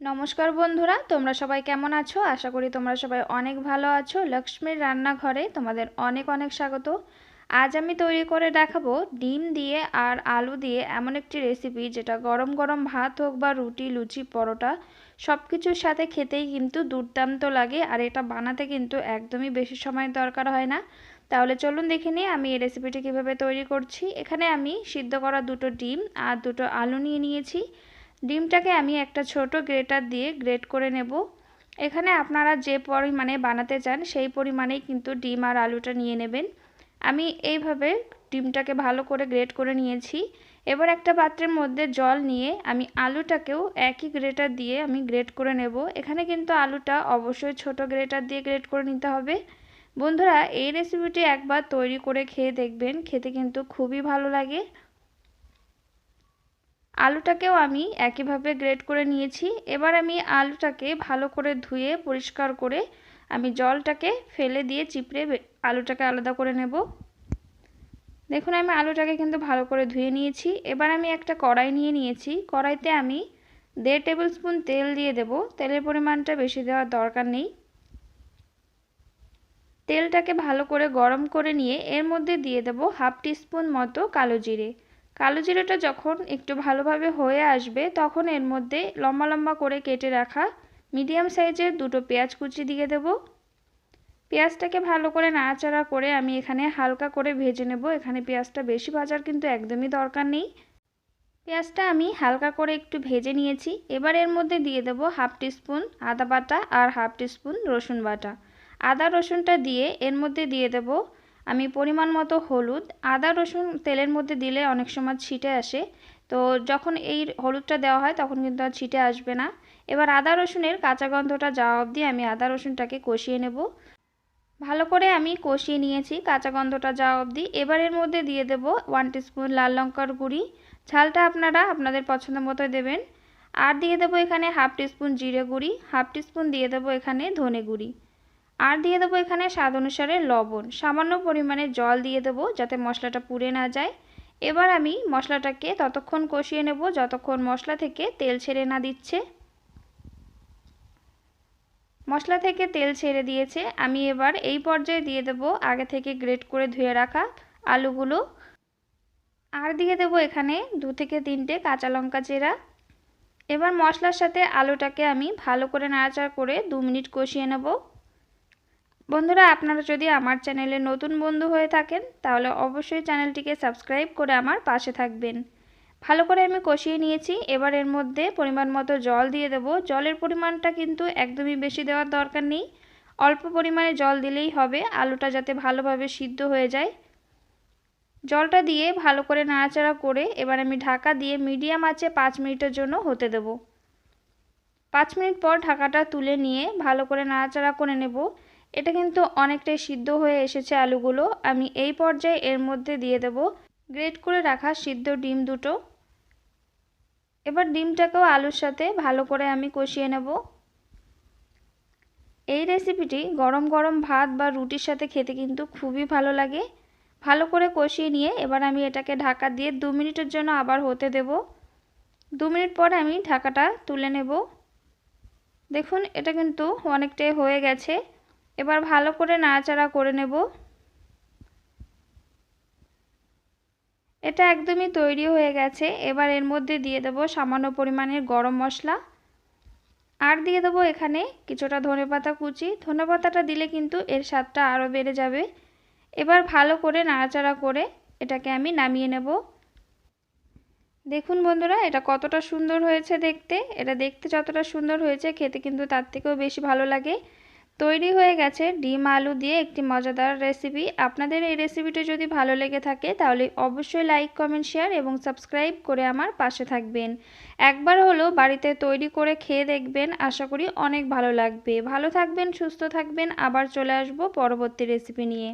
নমস্কার বন্ধুরা, তোমরা সবাই কেমন আছো? আশা করি তোমরা সবাই অনেক ভালো আছো। লক্ষ্মীর রান্নাঘরে তোমাদের অনেক অনেক স্বাগত। আজ আমি তৈরি করে দেখাবো ডিম দিয়ে আর আলু দিয়ে এমন একটি রেসিপি যেটা গরম গরম ভাত হোক বা রুটি, লুচি, পরোটা সব কিছুর সাথে খেতেই কিন্তু দুর্দান্ত লাগে আর এটা বানাতে কিন্তু একদমই বেশি সময় দরকার হয় না। তাহলে চলুন দেখে নিই আমি এই রেসিপিটি কীভাবে তৈরি করছি। এখানে আমি সিদ্ধ করা দুটো ডিম আর দুটো আলু নিয়ে নিয়েছি। ডিমটাকে আমি একটা ছোট গ্রেটার দিয়ে গ্রেট করে নেব। এখানে আপনারা যে পরিমাণে বানাতে চান, সেই পরিমাণেই কিন্তু ডিম আর আলুটা নিয়ে নেবেন। আমি এইভাবে ডিমটাকে ভালো করে গ্রেট করে নিয়েছি। এবার একটা পাত্রের মধ্যে জল নিয়ে আমি আলুটাকেও একই গ্রেটার দিয়ে আমি গ্রেট করে নেব। এখানে কিন্তু আলুটা অবশ্যই ছোট গ্রেটার দিয়ে গ্রেট করে নিতে হবে। বন্ধুরা, এই রেসিপিটি একবার তৈরি করে খেয়ে দেখবেন। খেতে কিন্তু খুবই ভালো লাগে। আলুটাকেও আমি একইভাবে গ্রেট করে নিয়েছি। এবার আমি আলুটাকে ভালো করে ধুয়ে, পরিষ্কার করে আমি জলটাকে ফেলে দিয়ে চিপড়ে আলুটাকে আলাদা করে নেব। দেখুন, আমি আলুটাকে কিন্তু ভালো করে ধুয়ে নিয়েছি। এবার আমি একটা কড়াই নিয়ে নিয়েছি। কড়াইতে আমি দেড় টেবিল স্পুন তেল দিয়ে দেব। তেলের পরিমাণটা বেশি দেওয়ার দরকার নেই। তেলটাকে ভালো করে গরম করে নিয়ে এর মধ্যে দিয়ে দেব হাফ টিস্পুন মতো কালো জিরে। কালো জিরাটা যখন একটু ভালোভাবে হয়ে আসবে, তখন এর মধ্যে লম্বা লম্বা করে কেটে রাখা মিডিয়াম সাইজের দুটো পেঁয়াজ কুচি দিয়ে দেব। পেঁয়াজটাকে ভালো করে নাড়াচাড়া করে আমি এখানে হালকা করে ভেজে নেব। এখানে পেঁয়াজটা বেশি ভাজার কিন্তু একদমই দরকার নেই। পেঁয়াজটা আমি হালকা করে একটু ভেজে নিয়েছি। এবার এর মধ্যে দিয়ে দেব হাফ টিস্পুন আদা বাটা আর হাফ টিস্পুন রসুন বাটা। আদা রসুনটা দিয়ে এর মধ্যে দিয়ে দেব আমি পরিমাণ মতো হলুদ, আদা, রসুন তেলের মধ্যে দিলে অনেক সময় ছিটে আসে। তো যখন এই হলুদটা দেওয়া হয় তখন কিন্তু আর ছিটে আসবে না। এবার আদা, রসুনের কাঁচা গন্ধটা যাওয়া অবধি আমি আদা, রসুনটাকে কষিয়ে নেব। ভালো করে আমি কষিয়ে নিয়েছি কাঁচা গন্ধটা যাওয়া অবধি। এবার এর মধ্যে দিয়ে দেব ওয়ান টিস্পুন লাল লঙ্কার গুঁড়ি। ঝালটা আপনারা আপনাদের পছন্দ মতো দেবেন। আর দিয়ে দেবো এখানে হাফ টিস্পুন জিরে গুঁড়ি। হাফ টিস্পুন দিয়ে দেবো এখানে ধনে গুঁড়ি। আর দিয়ে দেবো এখানে স্বাদ অনুসারে লবণ। সামান্য পরিমাণে জল দিয়ে দেবো যাতে মশলাটা পুড়ে না যায়। এবার আমি মশলাটাকে ততক্ষণ কষিয়ে নেব যতক্ষণ মশলা থেকে তেল ছেড়ে না দিচ্ছে। মশলা থেকে তেল ছেড়ে দিয়েছে। আমি এবার এই পর্যায়ে দিয়ে দেব আগে থেকে গ্রেট করে ধুয়ে রাখা আলুগুলো। আর দিয়ে দেব এখানে দু থেকে তিনটে কাঁচা লঙ্কা চেরা। এবার মশলার সাথে আলুটাকে আমি ভালো করে নাড়াচাড়া করে দু মিনিট কষিয়ে নেব। বন্ধুরা, আপনারা যদি আমার চ্যানেলে নতুন বন্ধু হয়ে থাকেন, তাহলে অবশ্যই চ্যানেলটিকে সাবস্ক্রাইব করে আমার পাশে থাকবেন। ভালো করে আমি কষিয়ে নিয়েছি। এবার এর মধ্যে পরিমাণ মতো জল দিয়ে দেব। জলের পরিমাণটা কিন্তু একদমই বেশি দেওয়ার দরকার নেই। অল্প পরিমাণে জল দিলেই হবে। আলুটা যাতে ভালোভাবে সিদ্ধ হয়ে যায়। জলটা দিয়ে ভালো করে নাড়াচাড়া করে এবার আমি ঢাকা দিয়ে মিডিয়াম আছে পাঁচ মিনিটের জন্য হতে দেব। পাঁচ মিনিট পর ঢাকাটা তুলে নিয়ে ভালো করে নাড়াচাড়া করে নেব। এটা কিন্তু অনেকটাই সিদ্ধ হয়ে এসেছে আলুগুলো। আমি এই পর্যায়ে এর মধ্যে দিয়ে দেব গ্রেট করে রাখা সিদ্ধ ডিম দুটো। এবার ডিমটাকেও আলুর সাথে ভালো করে আমি কষিয়ে নেব। এই রেসিপিটি গরম গরম ভাত বা রুটির সাথে খেতে কিন্তু খুবই ভালো লাগে। ভালো করে কষিয়ে নিয়ে এবার আমি এটাকে ঢাকা দিয়ে দু মিনিটের জন্য আবার হতে দেব। দু মিনিট পরে আমি ঢাকাটা তুলে নেব। দেখুন, এটা কিন্তু অনেকটাই হয়ে গেছে। এবার ভালো করে নাড়াচাড়া করে নেব। এটা একদমই তৈরি হয়ে গেছে। এবার এর মধ্যে দিয়ে দেব সামান্য পরিমাণের গরম মশলা। আর দিয়ে দেবো এখানে কিছুটা ধনেপাতা কুচি। ধনেপাতাটা দিলে কিন্তু এর স্বাদটা আরও বেড়ে যাবে। এবার ভালো করে নাড়াচাড়া করে এটাকে আমি নামিয়ে নেব। দেখুন বন্ধুরা, এটা কতটা সুন্দর হয়েছে দেখতে। এটা দেখতে যতটা সুন্দর হয়েছে, খেতে কিন্তু তার থেকেও বেশি ভালো লাগে। তৈরি হয়ে গেছে ডিম আলু দিয়ে একটি মজাদার রেসিপি আপনাদের এই রেসিপিটি যদি ভালো লেগে থাকে, তাহলে অবশ্যই লাইক কমেন্ট শেয়ার এবং সাবস্ক্রাইব করে আমার পাশে থাকবেন। একবার হলো বাড়িতে তৈরি করে খেয়ে দেখবেন, আশা করি অনেক ভালো লাগবে। ভালো থাকবেন, সুস্থ থাকবেন, আবার চলে আসব পরবর্তী রেসিপি নিয়ে।